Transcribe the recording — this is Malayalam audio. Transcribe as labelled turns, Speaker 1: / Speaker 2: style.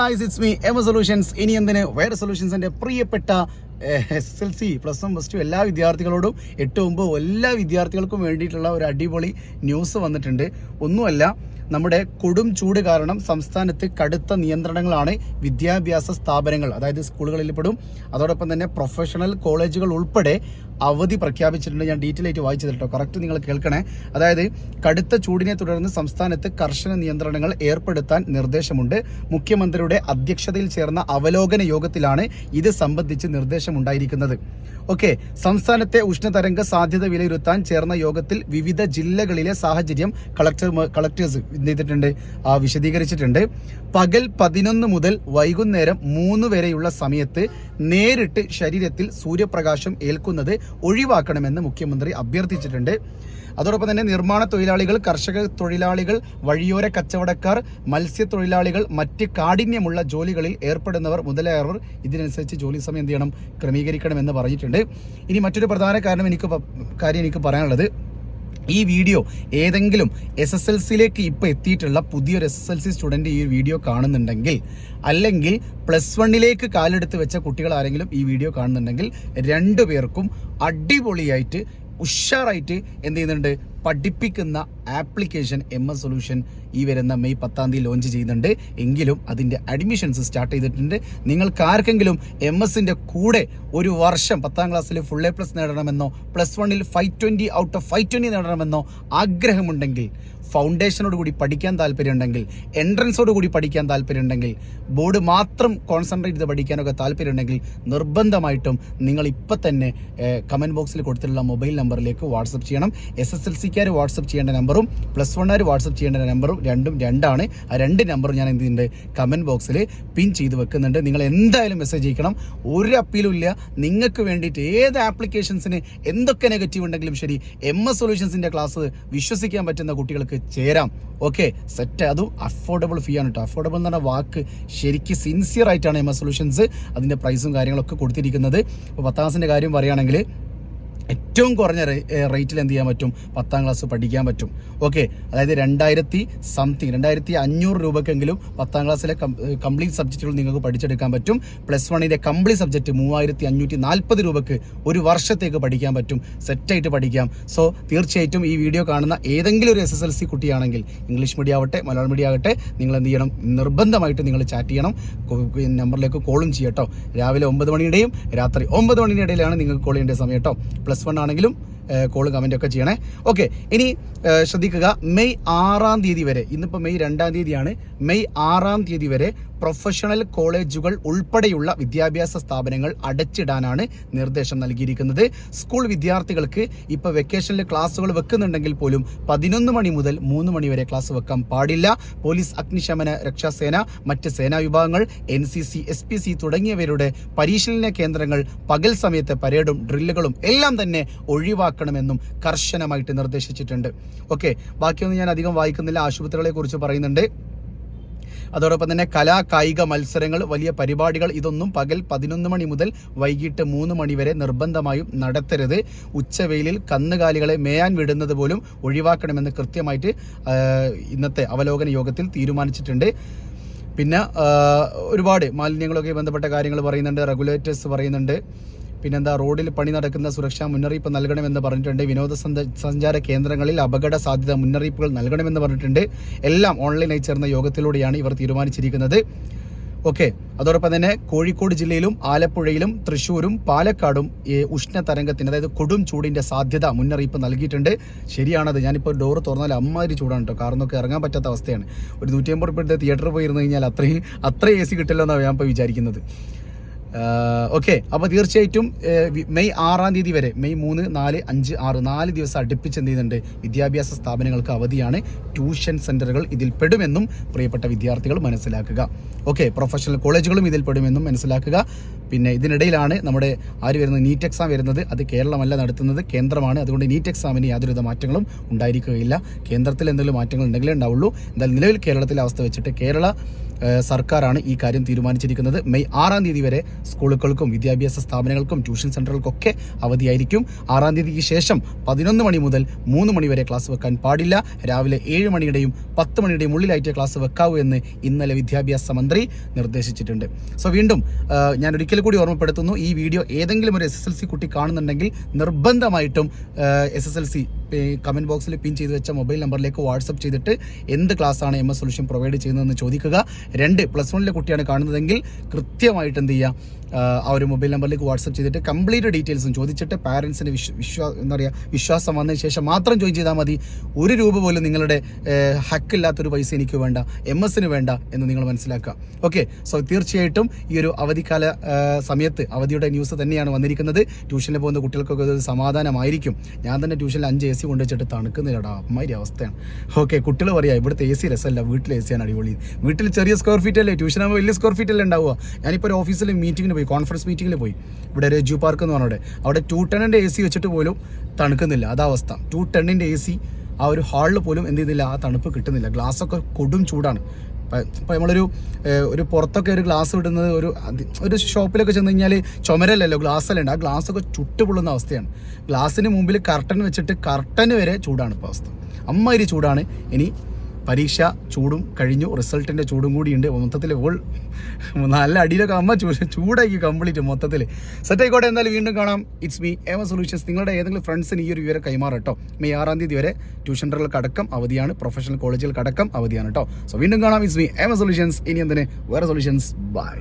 Speaker 1: ഗൈസ് ഇറ്റ്സ് മീ എമ സൊല്യൂഷൻസ് ഇനി എന്തിന്? വേറെ സൊല്യൂഷൻസിന്റെ പ്രിയപ്പെട്ട S L C plus one plus two എല്ലാ വിദ്യാർത്ഥികളോടും എട്ട് ഒമ്പത് എല്ലാ വിദ്യാർത്ഥികൾക്കും വേണ്ടിയിട്ടുള്ള ഒരു അടിപൊളി ന്യൂസ് വന്നിട്ടുണ്ട്. ഒന്നുമല്ല നമ്മുടെ കൊടും ചൂട് കാരണം സംസ്ഥാനത്ത് കടുത്ത നിയന്ത്രണങ്ങളാണ് വിദ്യാഭ്യാസ സ്ഥാപനങ്ങൾ അതായത് സ്കൂളുകളിൽ പെടും. അതോടൊപ്പം തന്നെ പ്രൊഫഷണൽ കോളേജുകൾ ഉൾപ്പെടെ അവധി പ്രഖ്യാപിച്ചിട്ടുണ്ട്. ഞാൻ ഡീറ്റെയിൽ ആയിട്ട് വായിച്ചത് കേട്ടോ. കറക്റ്റ് നിങ്ങൾ കേൾക്കണേ. അതായത് കടുത്ത ചൂടിനെ തുടർന്ന് സംസ്ഥാനത്ത് കർശന നിയന്ത്രണങ്ങൾ ഏർപ്പെടുത്താൻ നിർദ്ദേശമുണ്ട്. മുഖ്യമന്ത്രിയുടെ അധ്യക്ഷതയിൽ ചേർന്ന അവലോകന യോഗത്തിലാണ് ഇത് സംബന്ധിച്ച് നിർദ്ദേശമുണ്ടായിരിക്കുന്നത്. ഓക്കെ സംസ്ഥാനത്തെ ഉഷ്ണതരംഗ സാധ്യത വിലയിരുത്താൻ ചേർന്ന യോഗത്തിൽ വിവിധ ജില്ലകളിലെ സാഹചര്യം കളക്ടർ കളക്ടേഴ്സ് ചെയ്തിട്ടുണ്ട് വിശദീകരിച്ചിട്ടുണ്ട്. പകൽ പതിനൊന്ന് മുതൽ വൈകുന്നേരം മൂന്ന് വരെയുള്ള സമയത്ത് നേരിട്ട് ശരീരത്തിൽ സൂര്യപ്രകാശം ഏൽക്കുന്നത് ഒഴിവാക്കണമെന്ന് മുഖ്യമന്ത്രി അഭ്യർത്ഥിച്ചിട്ടുണ്ട്. അതോടൊപ്പം തന്നെ നിർമ്മാണ തൊഴിലാളികൾ കർഷക തൊഴിലാളികൾ വഴിയോര കച്ചവടക്കാർ മത്സ്യത്തൊഴിലാളികൾ മറ്റ് കാഠിന്യമുള്ള ജോലികളിൽ ഏർപ്പെടുന്നവർ മുതലായവർ ഇതിനനുസരിച്ച് ജോലി സമയം എന്ത് ചെയ്യണം ക്രമീകരിക്കണമെന്ന് പറഞ്ഞിട്ടുണ്ട്. ഇനി മറ്റൊരു പ്രധാന കാരണം എനിക്ക് കാര്യം എനിക്ക് പറയാനുള്ളത്. ഈ വീഡിയോ ഏതെങ്കിലും എസ് എസ് എൽ സിയിലേക്ക് ഇപ്പോൾ എത്തിയിട്ടുള്ള പുതിയൊരു S S L C student ഈ വീഡിയോ കാണുന്നുണ്ടെങ്കിൽ അല്ലെങ്കിൽ പ്ലസ് വണ്ണിലേക്ക് കാലെടുത്ത് വെച്ച കുട്ടികൾ ആരെങ്കിലും ഈ വീഡിയോ കാണുന്നുണ്ടെങ്കിൽ രണ്ടു പേർക്കും അടിപൊളിയായിട്ട് ഉഷാറായിട്ട് എന്ത് ചെയ്യുന്നുണ്ട്? പഠിപ്പിക്കുന്ന ആപ്ലിക്കേഷൻ എം എസ് സൊല്യൂഷൻ ഈ വരുന്ന മെയ് പത്താം തീയതി ലോഞ്ച് ചെയ്യുന്നുണ്ട്. എങ്കിലും അതിന്റെ അഡ്മിഷൻസ് സ്റ്റാർട്ട് ചെയ്തിട്ടുണ്ട്. നിങ്ങൾക്ക് ആർക്കെങ്കിലും എം എസിന്റെ കൂടെ ഒരു വർഷം പത്താം ക്ലാസ്സിൽ ഫുൾ എ പ്ലസ് നേടണമെന്നോ പ്ലസ് വണ്ണിൽ five twenty out of five twenty നേടണമെന്നോ ആഗ്രഹമുണ്ടെങ്കിൽ ഫൗണ്ടേഷനോട് കൂടി പഠിക്കാൻ താല്പര്യമുണ്ടെങ്കിൽ എൻട്രൻസോട് കൂടി പഠിക്കാൻ താല്പര്യമുണ്ടെങ്കിൽ ബോർഡ് മാത്രം കോൺസെൻട്രേറ്റ് ചെയ്ത് പഠിക്കാനൊക്കെ താല്പര്യമുണ്ടെങ്കിൽ നിർബന്ധമായിട്ടും നിങ്ങൾ ഇപ്പം തന്നെ കമന്റ് ബോക്സിൽ കൊടുത്തിട്ടുള്ള മൊബൈൽ നമ്പറിലേക്ക് വാട്സപ്പ് ചെയ്യണം. എസ് എസ് എൽ സിക്കാർ വാട്സപ്പ് ചെയ്യേണ്ട നമ്പറും പ്ലസ് വണ്ണുകാർ വാട്സപ്പ് ചെയ്യേണ്ട നമ്പറും രണ്ടും രണ്ടാണ്. ആ രണ്ട് നമ്പറും ഞാൻ എന്ത് കമന്റ് ബോക്സിൽ പിൻ ചെയ്ത് വെക്കുന്നുണ്ട്. നിങ്ങൾ എന്തായാലും മെസ്സേജ് അയക്കണം. ഒരു അപ്പീലും ഇല്ല. നിങ്ങൾക്ക് വേണ്ടിയിട്ട് ഏത് ആപ്ലിക്കേഷൻസിന് എന്തൊക്കെ നെഗറ്റീവ് ഉണ്ടെങ്കിലും ശരി എം എസ് സൊല്യൂഷൻസിന്റെ ക്ലാസ് വിശ്വസിക്കാൻ പറ്റുന്ന കുട്ടികൾക്ക് ചേരാം. ഓക്കെ സെറ്റ് അതും അഫോർഡബിൾ ഫീ ആണ് കേട്ടോ അഫോർഡബിൾ എന്ന് പറഞ്ഞ വാക്ക് ശരിക്കും സിൻസിയർ ആയിട്ടാണ് എം എസ് സൊല്യൂഷൻസ് അതിന്റെ പ്രൈസും കാര്യങ്ങളൊക്കെ കൊടുത്തിരിക്കുന്നത്. ഇപ്പോൾ പത്താം കാര്യം പറയുകയാണെങ്കിൽ ഏറ്റവും കുറഞ്ഞ റേറ്റിൽ എന്ത് ചെയ്യാൻ പറ്റും? പത്താം ക്ലാസ് പഠിക്കാൻ പറ്റും. ഓക്കെ അതായത് രണ്ടായിരത്തി സംതിങ് രണ്ടായിരത്തി അഞ്ഞൂറ് രൂപക്കെങ്കിലും പത്താം ക്ലാസ്സിലെ കംപ്ലീറ്റ് സബ്ജക്റ്റുകൾ നിങ്ങൾക്ക് പഠിച്ചെടുക്കാൻ പറ്റും. പ്ലസ് വണ്ണിന്റെ കംപ്ലീറ്റ് സബ്ജക്റ്റ് മൂവായിരത്തി അഞ്ഞൂറ്റി നാൽപ്പത് രൂപക്ക് ഒരു വർഷത്തേക്ക് പഠിക്കാൻ പറ്റും. സെറ്റായിട്ട് പഠിക്കാം. സോ തീർച്ചയായിട്ടും ഈ വീഡിയോ കാണുന്ന ഏതെങ്കിലും ഒരു എസ് എസ് എൽ സി കുട്ടിയാണെങ്കിൽ ഇംഗ്ലീഷ് മീഡിയം ആവട്ടെ മലയാളം മീഡിയം ആകട്ടെ നിങ്ങൾ എന്ത് ചെയ്യണം? നിർബന്ധമായിട്ട് നിങ്ങൾ ചാറ്റ് ചെയ്യണം. നമ്പറിലേക്ക് കോളും ചെയ്യട്ടോ രാവിലെ ഒമ്പത് മണിയുടെയും രാത്രി ഒമ്പത് മണിയുടെ ഇടയിലാണ് നിങ്ങൾക്ക് കോൾ ചെയ്യേണ്ട സമയം കേട്ടോ. പ്ലസ് വൺ ആണെങ്കിലും കോൾ കമന്റ് ഒക്കെ ചെയ്യണേ. ഓക്കെ ഇനി ശ്രദ്ധിക്കുക മെയ് ആറാം തീയതി വരെ ഇന്നിപ്പോൾ മെയ് രണ്ടാം തീയതിയാണ് മെയ് ആറാം തീയതി വരെ പ്രൊഫഷണൽ കോളേജുകൾ ഉൾപ്പെടെയുള്ള വിദ്യാഭ്യാസ സ്ഥാപനങ്ങൾ അടച്ചിടാനാണ് നിർദ്ദേശം നൽകിയിരിക്കുന്നത്. സ്കൂൾ വിദ്യാർത്ഥികൾക്ക് ഇപ്പോൾ വെക്കേഷനിൽ ക്ലാസ്സുകൾ വെക്കുന്നുണ്ടെങ്കിൽ പോലും പതിനൊന്ന് മണി മുതൽ മൂന്ന് മണി വരെ ക്ലാസ് വെക്കാൻ പാടില്ല. പോലീസ് അഗ്നിശമന രക്ഷാസേന മറ്റ് സേനാ വിഭാഗങ്ങൾ N C C S P C തുടങ്ങിയവരുടെ പരിശീലന കേന്ദ്രങ്ങൾ പകൽ സമയത്തെ പരേഡും ഡ്രില്ലുകളും എല്ലാം തന്നെ ഒഴിവാക്കണമെന്നും കർശനമായിട്ട് നിർദ്ദേശിച്ചിട്ടുണ്ട്. ഓക്കെ ബാക്കിയൊന്നും ഞാൻ അധികം വായിക്കുന്നില്ല. ആശുപത്രികളെ കുറിച്ച് പറയുന്നുണ്ട്. അതോടൊപ്പം തന്നെ കലാ കായിക മത്സരങ്ങൾ വലിയ പരിപാടികൾ ഇതൊന്നും പകൽ പതിനൊന്ന് മണി മുതൽ വൈകിട്ട് മൂന്ന് മണി വരെ നിർബന്ധമായും നടത്തരുത്. ഉച്ചവെയിലിൽ കന്നുകാലികളെ മേയാൻ വിടുന്നത് പോലും ഒഴിവാക്കണമെന്ന് കൃത്യമായിട്ട് ഇന്നത്തെ അവലോകന യോഗത്തിൽ തീരുമാനിച്ചിട്ടുണ്ട്. പിന്നെ ഒരുപാട് മാലിന്യങ്ങളൊക്കെ ബന്ധപ്പെട്ട കാര്യങ്ങൾ പറയുന്നുണ്ട് റെഗുലേറ്റേഴ്സ് പറയുന്നുണ്ട്. പിന്നെന്താ റോഡിൽ പണി നടക്കുന്ന സുരക്ഷാ മുന്നറിയിപ്പ് നൽകണമെന്ന് പറഞ്ഞിട്ടുണ്ട്. വിനോദ സഞ്ച- സഞ്ചാര കേന്ദ്രങ്ങളിൽ അപകട സാധ്യത മുന്നറിയിപ്പുകൾ നൽകണമെന്ന് പറഞ്ഞിട്ടുണ്ട്. എല്ലാം ഓൺലൈനായി ചേർന്ന യോഗത്തിലൂടെയാണ് ഇവർ തീരുമാനിച്ചിരിക്കുന്നത്. ഓക്കെ അതോടൊപ്പം തന്നെ കോഴിക്കോട് ജില്ലയിലും ആലപ്പുഴയിലും തൃശ്ശൂരും പാലക്കാടും ഈ ഉഷ്ണ തരംഗത്തിന് അതായത് കൊടും ചൂടിന്റെ സാധ്യത മുന്നറിയിപ്പ് നൽകിയിട്ടുണ്ട്. ശരിയാണത്. ഞാനിപ്പോൾ ഡോർ തുറന്നാൽ അമ്മാതിരി ചൂടാണ് കേട്ടോ കാറിനൊക്കെ ഇറങ്ങാൻ പറ്റാത്ത അവസ്ഥയാണ്. ഒരു നൂറ്റി അമ്പത് റുപ്യത്തെ തിയേറ്ററിൽ പോയിരുന്നു കഴിഞ്ഞാൽ അത്രയും അത്രയും എ സി കിട്ടില്ലെന്നാണ് ഞാൻ ഇപ്പോൾ വിചാരിക്കുന്നത്. ഓക്കെ. അപ്പോൾ തീർച്ചയായിട്ടും മെയ് ആറാം തീയതി വരെ മെയ് മൂന്ന് നാല് അഞ്ച് ആറ് നാല് ദിവസം അടുപ്പിച്ച് എന്ത് ചെയ്യുന്നുണ്ട്? വിദ്യാഭ്യാസ സ്ഥാപനങ്ങൾക്ക് അവധിയാണ്. ട്യൂഷൻ സെന്ററുകൾ ഇതിൽ പെടുമെന്നും പ്രിയപ്പെട്ട വിദ്യാർത്ഥികൾ മനസ്സിലാക്കുക. ഓക്കെ പ്രൊഫഷണൽ കോളേജുകളും ഇതിൽ പെടുമെന്നും മനസ്സിലാക്കുക. പിന്നെ ഇതിനിടയിലാണ് നമ്മുടെ ആര് വരുന്നത്? നീറ്റ് എക്സാം വരുന്നത്. അത് കേരളമല്ല നടത്തുന്നത് കേന്ദ്രമാണ്. അതുകൊണ്ട് നീറ്റ് എക്സാമിന് യാതൊരുവിധ മാറ്റങ്ങളും ഉണ്ടായിരിക്കുകയില്ല. കേന്ദ്രത്തിൽ എന്തെങ്കിലും മാറ്റങ്ങൾ ഉണ്ടെങ്കിലേ ഉണ്ടാവുള്ളൂ. എന്നാൽ നിലവിൽ കേരളത്തിലെ അവസ്ഥ വെച്ചിട്ട് കേരള സർക്കാരാണ് ഈ കാര്യം തീരുമാനിച്ചിരിക്കുന്നത്. മെയ് ആറാം തീയതി വരെ സ്കൂളുകൾക്കും വിദ്യാഭ്യാസ സ്ഥാപനങ്ങൾക്കും ട്യൂഷൻ സെന്ററുകൾക്കൊക്കെ അവധിയായിരിക്കും. ആറാം തീയതിക്ക് ശേഷം പതിനൊന്ന് മണി മുതൽ മൂന്ന് മണി വരെ ക്ലാസ് വെക്കാൻ പാടില്ല. രാവിലെ ഏഴ് മണിയുടെയും പത്ത് മണിയുടെയും ഉള്ളിലായിട്ട് ക്ലാസ് വെക്കാവൂ എന്ന് ഇന്നലെ വിദ്യാഭ്യാസ മന്ത്രി നിർദ്ദേശിച്ചിട്ടുണ്ട്. സോ വീണ്ടും ഞാൻ ഞാൻ കൂടി ഓർമ്മപ്പെടുത്തുന്നു. ഈ വീഡിയോ ഏതെങ്കിലും ഒരു എസ് എസ് എൽ സി കുട്ടി കാണുന്നുണ്ടെങ്കിൽ നിർബന്ധമായിട്ടും S S L C comment ബോക്സിൽ പിൻ ചെയ്ത് വെച്ച മൊബൈൽ നമ്പറിലേക്ക് വാട്സപ്പ് ചെയ്തിട്ട് എന്ത് ക്ലാസ്സാണ് എം എസ് സൊല്യൂഷൻ പ്രൊവൈഡ് ചെയ്യുന്നതെന്ന് ചോദിക്കുക. രണ്ട് പ്ലസ് വണ്ണിലെ കുട്ടിയാണ് കാണുന്നതെങ്കിൽ കൃത്യമായിട്ട് എന്ത് ചെയ്യുക ആ, ഒരു മൊബൈൽ നമ്പറിലേക്ക് വാട്സപ്പ് ചെയ്തിട്ട് കംപ്ലീറ്റ് ഡീറ്റെയിൽസും ചോദിച്ചിട്ട് പാരൻസിന് വിശ്വ വിശ്വാ എന്താ പറയുക വിശ്വാസം വന്നതിന് ശേഷം മാത്രം ജോയിൻ ചെയ്താൽ മതി. ഒരു രൂപ പോലും നിങ്ങളുടെ ഹക്കില്ലാത്തൊരു പൈസ എനിക്ക് വേണ്ട എം എസിന് വേണ്ട എന്ന് നിങ്ങൾ മനസ്സിലാക്കുക. ഓക്കെ സോ തീർച്ചയായിട്ടും ഈ ഒരു അവധിക്കാല സമയത്ത് അവധിയുടെ ന്യൂസ് തന്നെയാണ് വന്നിരിക്കുന്നത്. ട്യൂഷനിൽ പോകുന്ന കുട്ടികൾക്കൊക്കെ ഒരു സമാധാനമായിരിക്കും. ഞാൻ തന്നെ ട്യൂഷനിൽ അഞ്ച് എ സി കൊണ്ട് വെച്ചിട്ട് തണുക്കുന്നില്ലടാ അമ്മാതിരി അവസ്ഥയാണ്. ഓക്കെ കുട്ടികൾ പറയാം ഇവിടുത്തെ എ സി രസമല്ല വീട്ടിൽ എ സിയാണ് അടിപൊളി. വീട്ടിൽ ചെറിയ സ്ക്വയർ ഫീറ്റ് അല്ലേ? ട്യൂഷൻ ആകുമ്പോൾ വലിയ സ്ക്വയർ ഫീറ്റ് അല്ലേ ഉണ്ടാവുക? ഞാനിപ്പോൾ ഒരു ഓഫീസിൽ മീറ്റിങ്ങിന് പോയി കോൺഫറൻസ് മീറ്റിങ്ങിൽ പോയി. ഇവിടെ ഒരു പാർക്ക് എന്ന് പറഞ്ഞവിടെ. അവിടെ ടു ടെണ്ണിന്റെ എ സി വെച്ചിട്ട് പോലും തണുക്കുന്നില്ല. അതാ അവസ്ഥ. ടു ടെണ്ണിന്റെ എ സി ആ ഒരു ഹാളിൽ പോലും എന്ത് ചെയ്യുന്നില്ല ആ തണുപ്പ് കിട്ടുന്നില്ല. ഗ്ലാസ്സൊക്കെ കൊടും ചൂടാണ്. ഇപ്പോൾ നമ്മളൊരു ഒരു പുറത്തൊക്കെ ഒരു ഗ്ലാസ് വിടുന്നത് ഒരു ഒരു ഷോപ്പിലൊക്കെ ചെന്ന് കഴിഞ്ഞാൽ ചുമരല്ലല്ലോ ഗ്ലാസ് അല്ലേ ആ ഗ്ലാസ്സൊക്കെ ചുട്ടുപൊള്ളുന്ന അവസ്ഥയാണ്. ഗ്ലാസ്സിന് മുമ്പിൽ കർട്ടൻ വെച്ചിട്ട് കർട്ടൻ വരെ ചൂടാണ് ഇപ്പോൾ അവസ്ഥ. അമ്മാതിരി ചൂടാണ്. ഇനി പരീക്ഷ ചൂടും കഴിഞ്ഞു. റിസൾട്ടിന്റെ ചൂടും കൂടിയുണ്ട്. മൊത്തത്തിൽ ഓൾ നല്ല അടിയിലൊക്കെ അമ്മ ചൂടാക്കി കംപ്ലീറ്റ് മൊത്തത്തിൽ സെറ്റ് ആയിക്കോട്ടെ എന്തായാലും വീണ്ടും കാണാം. ഇറ്റ്സ് മീ ഏവ സൊല്യൂഷൻസ് നിങ്ങളുടെ ഏതെങ്കിലും ഫ്രണ്ട്സിന് ഈ ഒരു വിവരം കൈമാറട്ടോ മെയ് ആറാം തീയതി വരെ ട്യൂഷൻ സെന്ററുകൾക്ക് അടക്കം അവധിയാണ്. പ്രൊഫഷണൽ കോളേജുകൾക്ക് അടക്കം അവധിയാണ് കേട്ടോ. സോ വീണ്ടും കാണാം. ഇറ്റ്സ് മീ ഏവ സൊല്യൂഷൻസ് ഇനി എന്തിന്? വേറെ സൊല്യൂഷൻസ് ബൈ